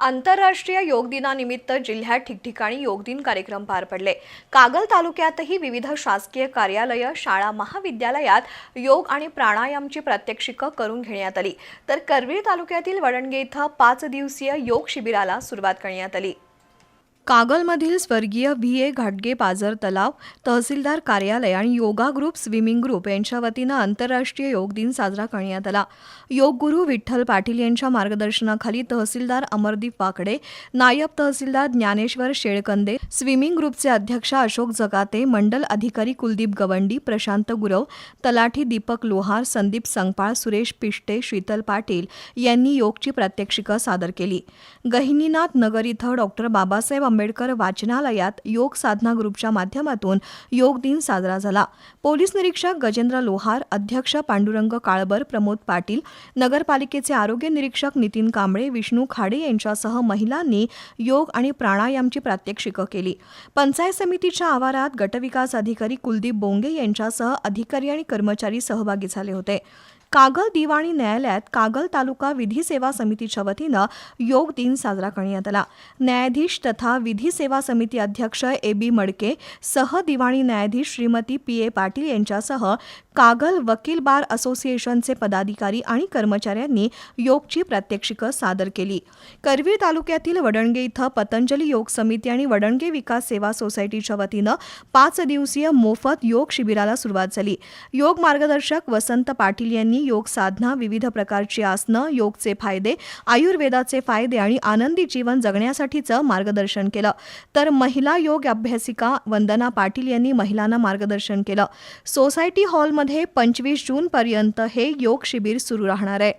आंतरराष्ट्रीय योग दिनानिमित्त जिल्ह्यात ठिकठिकाणी योग दिन कार्यक्रम पार पडले. कागल तालुक्यातही विविध शासकीय कार्यालय शाळा महाविद्यालयात योग आणि प्राणायामची प्रात्यक्षिकं करून घेण्यात आली. तर करवीर तालुक्यातील वडणगे इथं पाच दिवसीय योग शिबिराला सुरुवात करण्यात आली. कागलमधील स्वर्गीय व्ही. ए. घाटगे पाझर तलाव तहसीलदार कार्यालय आणि योगा ग्रुप स्विमिंग ग्रुप यांच्या वतीनं आंतरराष्ट्रीय योग दिन साजरा करण्यात आला. योग गुरु विठ्ठल पाटील यांच्या मार्गदर्शनाखाली तहसीलदार अमरदीप वाकडे नायब तहसीलदार ज्ञानेश्वर शेळकंदे स्विमिंग ग्रुपचे अध्यक्ष अशोक जगाते मंडल अधिकारी कुलदीप गवंडी प्रशांत गुरव तलाठी दीपक लोहार संदीप संगपाळ सुरेश पिष्टे शीतल पाटील यांनी योगची प्रात्यक्षिकं सादर केली. गहिनीनाथ नगर इथं डॉक्टर बाबासाहेब आंबेडकर वाचनालयात योग साधना ग्रुपच्या माध्यमातून योग दिन साजरा झाला. पोलीस निरीक्षक गजेंद्र लोहार अध्यक्ष पांडुरंग काळबर प्रमोद पाटील नगरपालिकेचे आरोग्य निरीक्षक नितीन कांबळे विष्णू खाडे यांच्यासह महिलांनी योग आणि प्राणायामची प्रात्यक्षिकं केली. पंचायत समितीच्या आवारात गटविकास अधिकारी कुलदीप बोंगे यांच्यासह अधिकारी आणि कर्मचारी सहभागी झाले होते. कागल दिवाणी न्यायालयात कागल तालुका विधी सेवा समितीच्या वतीनं योग दिन साजरा करण्यात आला. न्यायाधीश तथा विधी सेवा समिती अध्यक्ष ए बी मडके सह दिवाणी न्यायाधीश श्रीमती पी ए पाटील यांच्यासह कागल वकील बार असोसिएशनचे पदाधिकारी आणि कर्मचाऱ्यांनी योगची प्रात्यक्षिकं सादर केली. करवीर तालुक्यातील वडणगे इथं पतंजली योग समिती आणि वडणगे विकास सेवा सोसायटीच्या वतीनं पाच दिवसीय मोफत योग शिबिराला सुरुवात झाली. योग मार्गदर्शक वसंत पाटील यांनी योग साधना विविध प्रकारची आसनं योगचे फायदे आयुर्वेदाचे फायदे आणि आनंदी जीवन जगण्यासाठीचं मार्गदर्शन केलं. तर महिला योग अभ्यासिका वंदना पाटील यांनी महिलांना मार्गदर्शन केलं. सोसायटी हॉलमध्ये पंचवीस जूनपर्यंत हे योग शिबिर सुरू राहणार आहे.